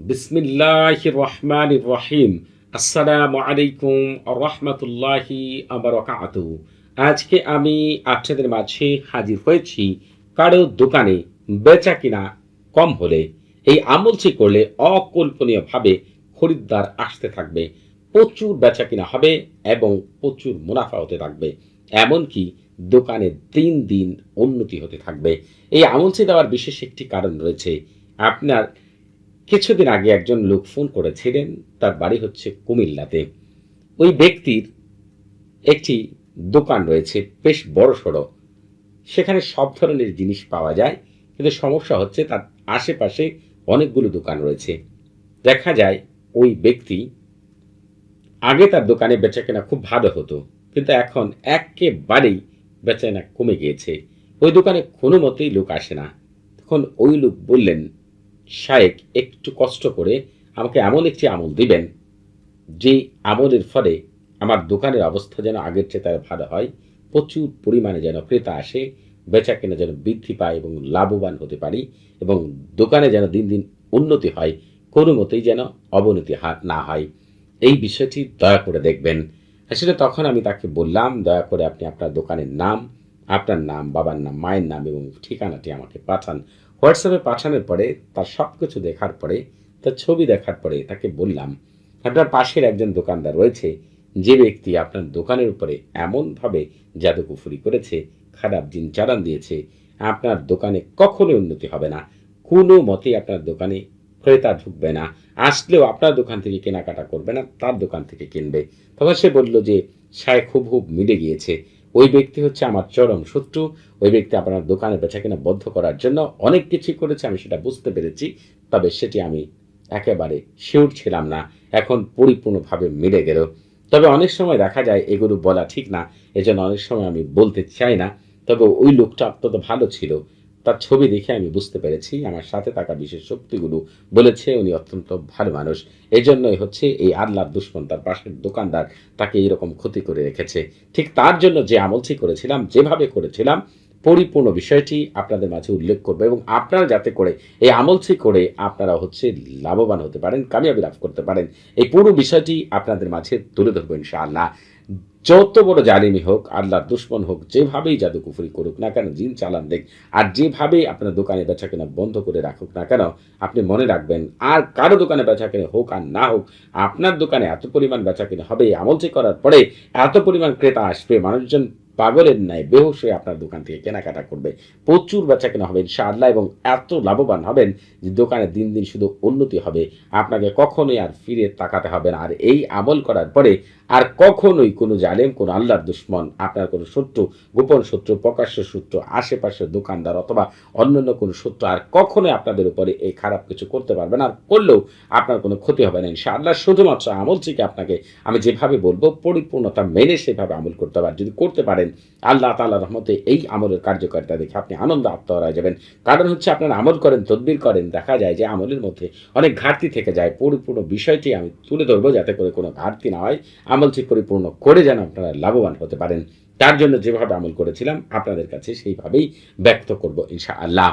বিসমিল্লাহ রহমান রহিম আসসালামু আলাইকুম রহমতুল্লাহি আবরকাত আজকে আমি আপনাদের মাঝে হাজির হয়েছি কারও দোকানে বেচা কিনা কম হলে। এই আমলটি করলে অকল্পনীয়ভাবে খরিদ্দার আসতে থাকবে, প্রচুর বেচা কিনা হবে এবং প্রচুর মুনাফা হতে থাকবে। এমনকি দোকানে দিন দিন উন্নতি হতে থাকবে। এই আমলটি দেওয়ার বিশেষ একটি কারণ রয়েছে, আপনার কিছুদিন আগে একজন লোক ফোন করেছিলেন, তার বাড়ি হচ্ছে কুমিল্লাতে। ওই ব্যক্তির একটি দোকান রয়েছে, বেশ বড় সড়ো সেখানে সব ধরনের জিনিস পাওয়া যায়, কিন্তু সমস্যা হচ্ছে তার আশেপাশে অনেকগুলো দোকান রয়েছে। দেখা যায় ওই ব্যক্তি আগে তার দোকানে বেচাকেনা খুব ভালো হতো, কিন্তু এখন একেবারেই বেচাকেনা কমে গিয়েছে। ওই দোকানে কোনো মতেই লোক আসে না। তখন ওই লোক বললেন শায়েক একটু কষ্ট করে আমাকে এমন একটি আমল দিবেন, যে আমলের ফলে আমার দোকানের অবস্থা যেন আগের চেয়ে তার ভালো হয়, প্রচুর পরিমাণে যেন ক্রেতা আসে বেচা কেনা যেন বৃদ্ধি পায় এবং লাভবান হতে পারি এবং দোকানে যেন দিন দিন উন্নতি হয়, কোনো মতেই যেন অবনতি না হয়। এই বিষয়টি দয়া করে দেখবেন। আসলে তখন আমি তাকে বললাম, দয়া করে আপনি আপনার দোকানের নাম, আপনার নাম, বাবার নাম, মায়ের নাম এবং ঠিকানাটি আমাকে পাঠান। হোয়াটসঅ্যাপে পাঠানোর পরে, তার সব কিছু দেখার পরে, তার ছবি দেখার পরে তাকে বললাম, আপনার পাশের একজন দোকানদার রয়েছে, যে ব্যক্তি আপনার দোকানের উপরে এমনভাবে জাদুকুফুরি করেছে, খারাপ দিন চালান দিয়েছে, আপনার দোকানে কখনোই উন্নতি হবে না, কোনো মতেই আপনার দোকানে ক্রেতা ঢুকবে না, আসলেও আপনার দোকান থেকে কেনাকাটা করবে না, তার দোকান থেকে কিনবে। তখন সে বলল যে, সায় খুব খুব মিলে গিয়েছে ওই ব্যক্তি হচ্ছে আমার চরম শত্রু, ওই ব্যক্তি আপনার দোকানে বেচা কেনা বদ্ধ করার জন্য অনেক কিছু করেছে, আমি সেটা বুঝতে পেরেছি, তবে সেটি আমি একেবারে শিওর ছিলাম না, এখন পরিপূর্ণভাবে মিলে গেল। তবে অনেক সময় দেখা যায় এগুলো বলা ঠিক না, এজন্য অনেক সময় আমি বলতে চাই না, তবে ওই লোকটা অত্যন্ত ভালো ছিল। তার ছবি দেখে আমি বুঝতে পেরেছি। আমার সাথে থাকা বিশেষ শক্তিগুলো বলেছে, উনি অত্যন্ত ভালো মানুষ। এই জন্যই হচ্ছে এই আল্লাহ দুশ্মন তার পাশের দোকানদার তাকে এইরকম ক্ষতি করে রেখেছে। ঠিক তার জন্য যে আমলটি করেছিলাম, যেভাবে করেছিলাম, পরিপূর্ণ বিষয়টি আপনাদের মাঝে উল্লেখ করব এবং আপনারা যাতে করে এই আমলটি করে আপনারা হচ্ছে লাভবান হতে পারেন, কামিয়াবি লাভ করতে পারেন। এই পুরো বিষয়টি আপনাদের মাঝে তুলে ধরবো ইনশাআল্লাহ। যত বড় জালিমি হোক, আল্লাহর দুশ্মন হোক, যেভাবেই জাদু কুফুরি করুক না কেন, জিন চালান দেখ আর যেভাবেই আপনার দোকানে বেচা কেনা বন্ধ করে রাখুক না কেন, আপনি মনে রাখবেন, আর কারও দোকানে বেচা কেনা হোক আর না হোক, আপনার দোকানে এত পরিমাণ বেচা কেনা হবে আমলটি করার পরে এত পরিমাণ ক্রেতা আসবে, মানুষজন পাগলের ন্যায় বেহোশ হয়ে আপনার দোকান থেকে কেনাকাটা করবে। প্রচুর বেচা কেনা হবে, ইনশাআল্লাহ, এবং এত লাভবান হবেন যে দোকানে দিন দিন শুধু উন্নতি হবে। আপনাকে কখনোই আর ফিরে তাকাতে হবে না। আর এই আমল করার পরে আর কখনোই কোনো জালেম, কোনো আল্লাহর দুশ্মন, আপনার কোনো শত্রু, গোপন শত্রু, প্রকাশ্য শত্রু, আশেপাশের দোকানদার অথবা অন্যান্য কোনো শত্রু আর কখনোই আপনাদের উপরে এই খারাপ কিছু করতে পারবে না আর করলেও আপনার কোনো ক্ষতি হবে না ইনশাআল্লাহ। শুধুমাত্র আমল থেকে আপনাকে আমি যেভাবে বলব, পরিপূর্ণতা মেনে সেভাবে আমল করতে পারেন যদি করতে পারেন, আল্লাহ তাল্লাহ রহমতে এই আমলের কার্যকারিতা দেখে আপনি আনন্দ আত্মহারা যাবেন। কারণ হচ্ছে আপনারা আমল করেন, তদবির করেন, দেখা যায় যে আমলের মধ্যে অনেক ঘাটতি থেকে যায়। পরিপূর্ণ বিষয়টি আমি তুলে ধরবো যাতে করে কোনো ঘাটতি না হয়। আমলটি পরিপূর্ণ করে যেন আপনারা লাভবান হতে পারেন। তার জন্য যেভাবে আমল করেছিলাম, আপনাদের কাছে সেইভাবেই ব্যক্ত করব ইনশা আল্লাহ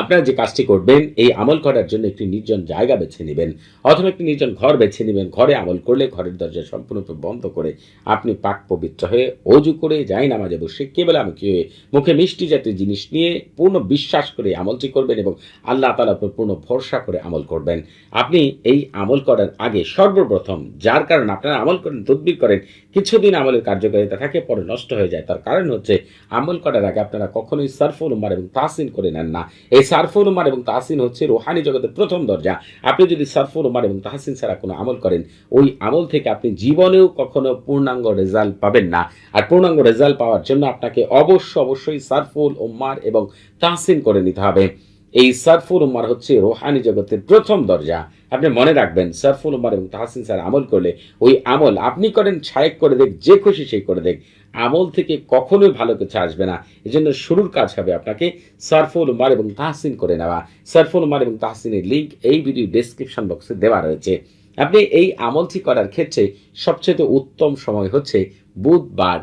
আপনারা যে কাজটি করবেন, এই আমল করার জন্য একটি নির্জন জায়গা বেছে নেবেন, অথবা একটি নির্জন ঘর বেছে নেবেন। ঘরে আমল করলে ঘরের দরজা সম্পূর্ণরূপে বন্ধ করে আপনি পাক পবিত্র হয়ে অজু করে যাই নামাজে বসে কেবল আমাকে হয়ে মুখে মিষ্টি জাতীয় জিনিস নিয়ে পূর্ণ বিশ্বাস করে আমলটি করবেন এবং আল্লাহ তালার উপর পূর্ণ ভরসা করে আমল করবেন। আপনি এই আমল করার আগে সর্বপ্রথম যার কারণে আপনারা আমল করেন, তদবির করেন, কিছুদিন আমলের কার্যকারিতা থাকে, পরে নষ্ট হয়ে যায়। তার কারণ হচ্ছে আমল করার আগে আপনারা কখনোই সারফুল উমার এবং তাহসিন করে নেন না। এই সারফুল উমার এবং তাহসিন হচ্ছে রোহানি জগতের প্রথম দরজা। আপনি যদি সারফুল উমার এবং তাহসিন ছাড়া কোনো আমল করেন, ওই আমল থেকে আপনি জীবনেও কখনো পূর্ণাঙ্গ রেজাল্ট পাবেন না। আর পূর্ণাঙ্গ রেজাল্ট পাওয়ার জন্য আপনাকে অবশ্য অবশ্যই সারফুল উম্মার এবং তাহসিন করে নিতে হবে। এই সারফুল উম্মার হচ্ছে রোহানি জগতের প্রথম দরজা। আপনি মনে রাখবেন সারফুল উম্মার এবং তাহসিন স্যার আমল করলে ওই আমল আপনি করেন, ছায়েক করে দেখ, যে খুশি সেই করে দেখ। আমল থেকে কখনোই ভালো কিছু আসবে না। এই জন্য শুরুর কাজ হবে আপনাকে সারফুল উমার এবং তাহসিন করে নেওয়া। সারফুল উমার এবং তাহসিনের লিঙ্ক এই ভিডিও ডেসক্রিপশন বক্সে দেওয়া রয়েছে। আপনি এই আমলটি করার ক্ষেত্রে সবচেয়ে উত্তম সময় হচ্ছে বুধবার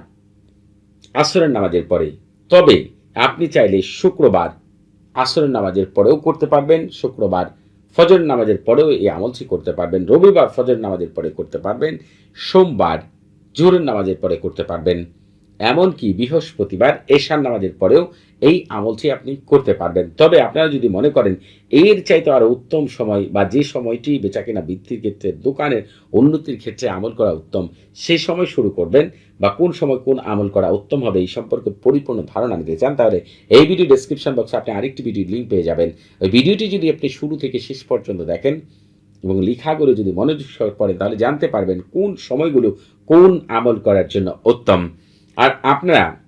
আসরের নামাজের পরে। তবে আপনি চাইলে শুক্রবার আসরের নামাজের পরেও করতে পারবেন, শুক্রবার ফজর নামাজের পরেও এই আমলটি করতে পারবেন, রবিবার ফজর নামাজের পরে করতে পারবেন, সোমবার জোহরের নামাজের পরে করতে পারবেন। এমনকি বৃহস্পতিবার এশার নামাজের পরেও এই আমলটি আপনি করতে পারবেন। তবে আপনারা যদি মনে করেন, এর চাইতে আরও উত্তম সময় বা যে সময়টি বেচাকেনা বৃদ্ধির ক্ষেত্রে, দোকানের উন্নতির ক্ষেত্রে আমল করা উত্তম সেই সময় শুরু করবেন বা কোন সময় কোন আমল করা উত্তম হবে এই সম্পর্কে পরিপূর্ণ ধারণা নিতে চান, তাহলে এই ভিডিও ডেসক্রিপশন বক্সে আপনি আরেকটি ভিডিও লিঙ্ক পেয়ে যাবেন। ওই ভিডিওটি যদি আপনি শুরু থেকে শেষ পর্যন্ত দেখেন এবং লেখাগুলো যদি মনোযোগ সহ পড়েন, তাহলে জানতে পারবেন কোন সময়গুলো কোন আমল করার জন্য উত্তম। আর আপনারা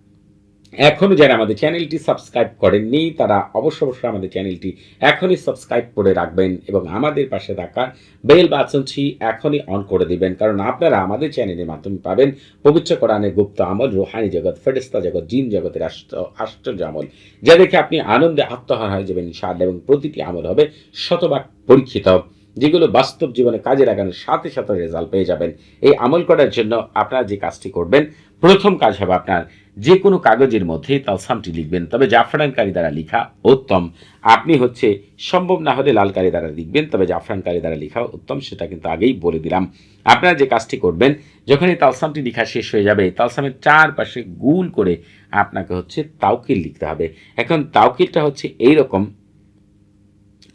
এখনও যারা আমাদের চ্যানেলটি সাবস্ক্রাইব করেননি, তারা অবশ্য অবশ্যই আমাদের চ্যানেলটি এখনই সাবস্ক্রাইব করে রাখবেন এবং আমাদের পাশে থাকা বেল বাটনটি এখনই অন করে দিবেন। কারণ আপনারা আমাদের চ্যানেলের মাধ্যমে পাবেন পবিত্র কোরআনের গুপ্ত আমল, রুহানি জগৎ ফেরিস্তা জগৎ, জিন জগতের আশ্চ- আশ্চর্য আমল, যা দেখে আপনি আনন্দে আত্মহার হয়ে যাবেন ইনশাআল্লাহ এবং প্রতিটি আমল হবে শতভাগ পরীক্ষিত। যেগুলো বাস্তব জীবনে কাজে লাগানোর সাথে সাথে রেজাল্ট পেয়ে যাবেন। এই আমল করার জন্য আপনারা যে কাজটি করবেন, প্রথম কাজ হবে আপনার যে কোনো কাগজের মধ্যে তালসামটি লিখবেন। তবে জাফরানকারী দ্বারা লিখা উত্তম। আপনি হচ্ছে সম্ভব না হলে লালকারি দ্বারা লিখবেন, তবে জাফরানকারী দ্বারা লিখা উত্তম, সেটা কিন্তু আগেই বলে দিলাম। আপনারা যে কাজটি করবেন, যখন এই তালসামটি লিখা শেষ হয়ে যাবে তালসামের চারপাশে গুল করে আপনাকে হচ্ছে তাওকিল লিখতে হবে। এখন তাওকিলটা হচ্ছে এই রকম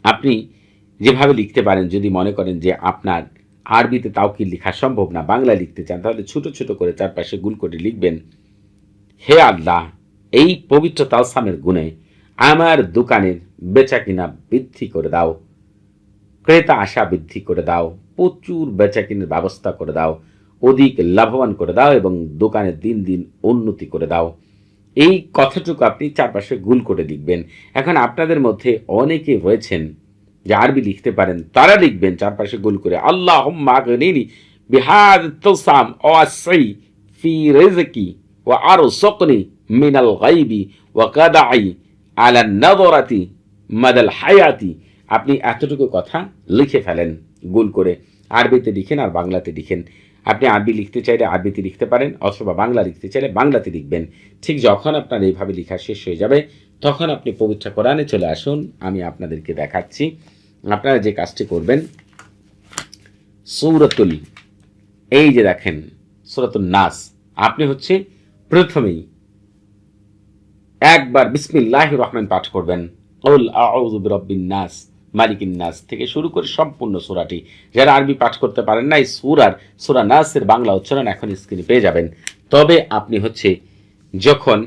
আপনি যেভাবে লিখতে পারেন, যদি মনে করেন যে আপনার আরবিতে তাও কি লেখা সম্ভব না বাংলা লিখতে চান, তাহলে ছোট ছোট করে চারপাশে গুল করে লিখবেন, হে আল্লাহ, এই পবিত্র তালসামের গুণে আমার দোকানের বেচা কিনা বৃদ্ধি করে দাও, ক্রেতা আশা বৃদ্ধি করে দাও, প্রচুর বেচা কিনার ব্যবস্থা করে দাও, অধিক লাভবান করে দাও এবং দোকানের দিন দিন উন্নতি করে দাও। এই কথাটুকু আপনি চারপাশে গুল করে লিখবেন। এখন আপনাদের মধ্যে অনেকে রয়েছেন যে আরবি লিখতে পারেন, তারা লিখবেন চারপাশে গোল করে আল্লাহ মাগনিনি বিহাদ তোসাম ও আসই ফি রেজকি ও আরও সকনি মিনাল গাইবি ও কাদাই আলা নদরাতি মাদাল হায়াতি। আপনি এতটুকু কথা লিখে ফেলেন, গোল করে। আরবিতে লিখেন আর বাংলাতে লিখেন। আপনি আরবি লিখতে চাইলে আরবিতে লিখতে পারেন অথবা বাংলা লিখতে চাইলে বাংলাতে লিখবেন। ঠিক যখন আপনার এইভাবে লেখা শেষ হয়ে যাবে, তখন আপনি পবিত্র কোরআনে চলে আসুন, আমি আপনাদেরকে দেখাচ্ছি। আপনারা যে কাজটি করবেন, সৌরতুল, এই যে দেখেন, সৌরতুল নাস, আপনি হচ্ছে প্রথমেই একবার বিসমিল্লাহ রহমান পাঠ করবেন। নাস, মালিকিন নাস থেকে শুরু করে সম্পূর্ণ সূরাটি। যারা আরবি পাঠ করতে পারেন না এই সূরার, সূরা নাসের বাংলা উচ্চারণ এখন স্ক্রিনে পেয়ে যাবেন। তবে আপনি হচ্ছে যখন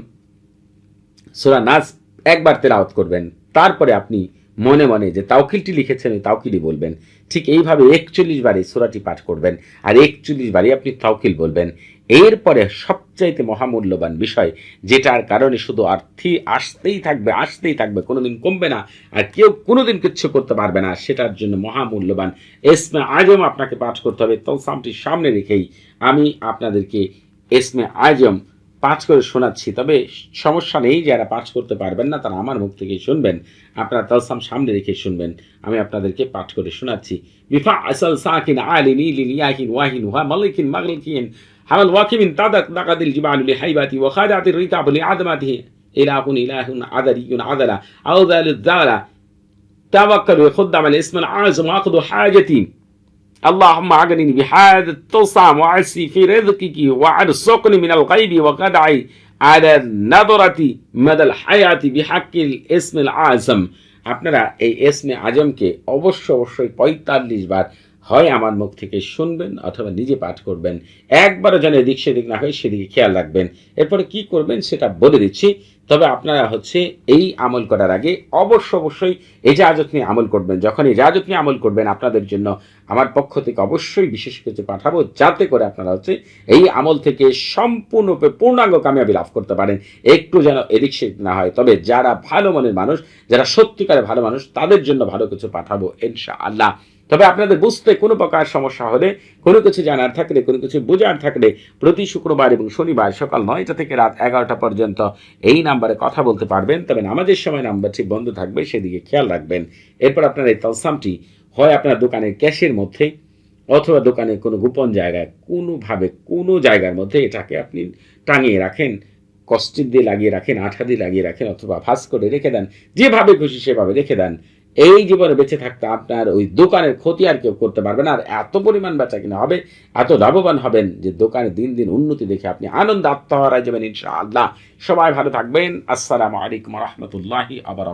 সূরা নাস একবার তেলাওয়াত করবেন, তারপরে আপনি মনে মনে যে তাওকিলটি লিখেছেন ওই তাওকিলই বলবেন। ঠিক এইভাবে একচল্লিশ বারই সূরাটি পাঠ করবেন আর একচল্লিশ বারই আপনি তাওকিল বলবেন। এরপরে সবচাইতে মহামূল্যবান বিষয়, যেটার কারণে শুধু আর্থি আসতেই থাকবে আসতেই থাকবে, কোনোদিন কমবে না আর কেউ কোনোদিন কিচ্ছু করতে পারবে না, সেটার জন্য মহামূল্যবান। এসমে আজম আপনাকে পাঠ করতে হবে তলসামটি সামনে রেখেই আমি আপনাদেরকে এসমে আজম পাঁচ করে শোনাচ্ছি, তবে সমস্যা নেই যারা পাঁচ করতে পারবেন না, তারা আমার মুখ থেকে শুনবেন। আপনারা তালসাম সামনে রেখে শুনবেন, আমি আপনাদেরকে পাঠ করে শোনাচ্ছি। বিফা আসল সাকিন আলিন ইলিন ইয়াহিন ওয়াহিন ওয়া মালিকিন মাগলিকিন হামাল ওয়াকিমিন তাদাক নাকাদিল ওয়া ইলাহুন ইলাহুন আদারিয়ুন আদালা আউদালু যারা তাওয়াক্কালু খুদ্দামাল ইসমান আযম আকুদু হাজাতিন। اللهم أغنني بهذا التصام وعسي في رزقك وارزقني من الغيب وقدعي على النظرة مدى الحياة بحق الاسم العظم আপনারা এই এসমে আজমকে অবশ্য অবশ্যই পঁয়তাল্লিশ বার হয় আমার মুখ থেকে শুনবেন অথবা নিজে পাঠ করবেন একবারও যেন এদিক সেদিক না হয় সেদিকে খেয়াল রাখবেন এরপরে কি করবেন সেটা বলে দিচ্ছি তবে আপনারা হচ্ছে এই আমল করার আগে অবশ্য অবশ্যই এই এজাজত নিয়ে আমল করবেন, যখন এই এজাজত নিয়ে আমল করবেন আপনাদের জন্য আমার পক্ষ থেকে অবশ্যই বিশেষ কিছু পাঠাবো, যাতে করে আপনারা হচ্ছে এই আমল থেকে সম্পূর্ণরূপে পূর্ণাঙ্গ কামিয়াবি লাভ করতে পারেন। একটু যেন এদিক সেদিক না হয়, তবে যারা ভালো মনের মানুষ, যারা সত্যিকারে ভালো মানুষ, তাদের জন্য ভালো কিছু পাঠাবো ইনশা আল্লাহ তবে আপনাদের বুঝতে কোনো প্রকার সমস্যা হলে, কোনো কিছু জানার থাকলে, কোনো কিছু বোঝার থাকলে প্রতি শুক্রবার এবং শনিবার সকাল নয়টা থেকে রাত এগারোটা পর্যন্ত এই নাম্বারে কথা বলতে পারবেন। তবে নামাজের সময় নাম্বারটি বন্ধ থাকবে, সেদিকে খেয়াল রাখবেন। এরপর আপনার এই তলসামটি হয় আপনার দোকানের ক্যাশের মধ্যে অথবা দোকানের কোনো গোপন জায়গায়। কোনোভাবে কোনো জায়গার মধ্যে এটাকে আপনি টাঙিয়ে রাখেন কষ্টিক দিয়ে লাগিয়ে রাখেন, আঠা দিয়ে লাগিয়ে রাখেন অথবা ভাস করে রেখে দেন। যেভাবে খুশি সেভাবে রেখে দেন। এই জীবনে বেঁচে থাকতে আপনার ওই দোকানের ক্ষতি আর কেউ করতে পারবে না। আর এত পরিমাণ বেচা কিনা হবে, এত লাভবান হবেন যে দোকানে দিন দিন উন্নতি দেখে আপনি আনন্দ আত্মহারায় যাবেন ইনশাআল্লাহ। সবাই ভালো থাকবেন। আসসালামু আলাইকুম রহমতুল্লাহি আবার